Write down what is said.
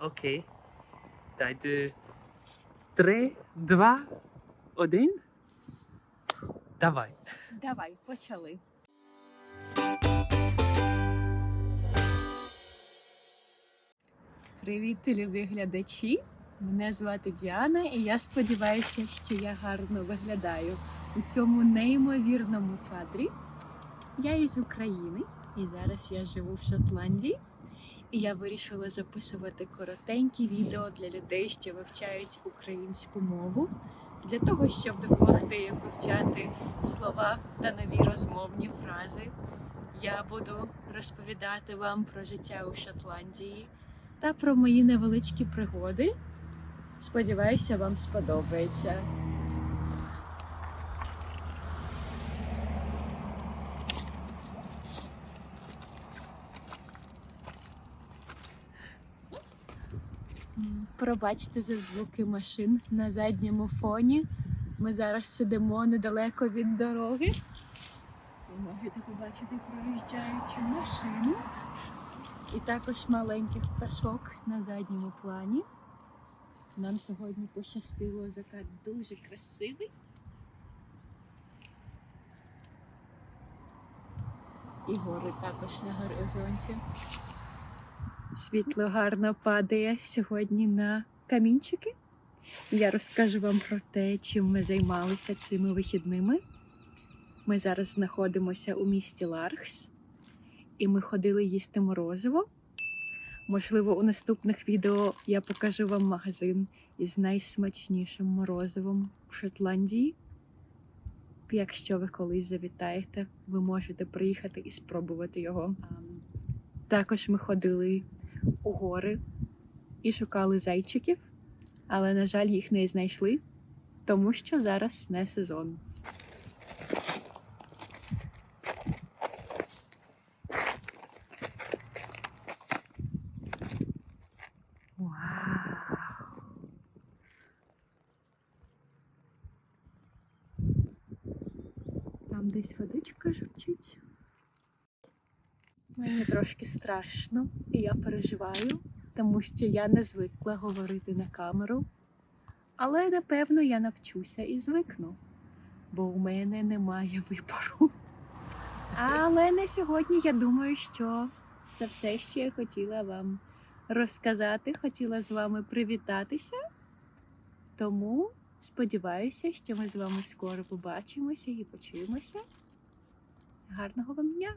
Окей. Дайте три, два, один. Давай. Давай, почали. Привіт, любі глядачі! Мене звати Діана, і я сподіваюся, що я гарно виглядаю у цьому неймовірному кадрі. Я із України, і зараз я живу в Шотландії. І я вирішила записувати коротенькі відео для людей, що вивчають українську мову, для того, щоб допомогти їм вивчати слова та нові розмовні фрази. Я буду розповідати вам про життя у Шотландії та про мої невеличкі пригоди. Сподіваюся, вам сподобається. Пробачте за звуки машин на задньому фоні. Ми зараз сидимо недалеко від дороги. Ви можете побачити проїжджаючу машину. І також маленьких пташок на задньому плані. Нам сьогодні пощастило закат дуже красивий. І гори також на горизонті. Світло гарно падає сьогодні на камінчики. Я розкажу вам про те, чим ми займалися цими вихідними. Ми зараз знаходимося у місті Лархс, і ми ходили їсти морозиво. Можливо, у наступних відео я покажу вам магазин із найсмачнішим морозивом в Шотландії. Якщо ви колись завітаєте, ви можете приїхати і спробувати його. Також ми ходили у гори і шукали зайчиків, але, на жаль, їх не знайшли, тому що зараз не сезон. Там десь водичка журчить. Мені трошки страшно, і я переживаю, тому що я не звикла говорити на камеру. Але напевно я навчуся і звикну, бо у мене немає вибору. Але на сьогодні я думаю, що це все, що я хотіла вам розказати, хотіла з вами привітатися. Тому сподіваюся, що ми з вами скоро побачимося і почуємося. Гарного вам дня!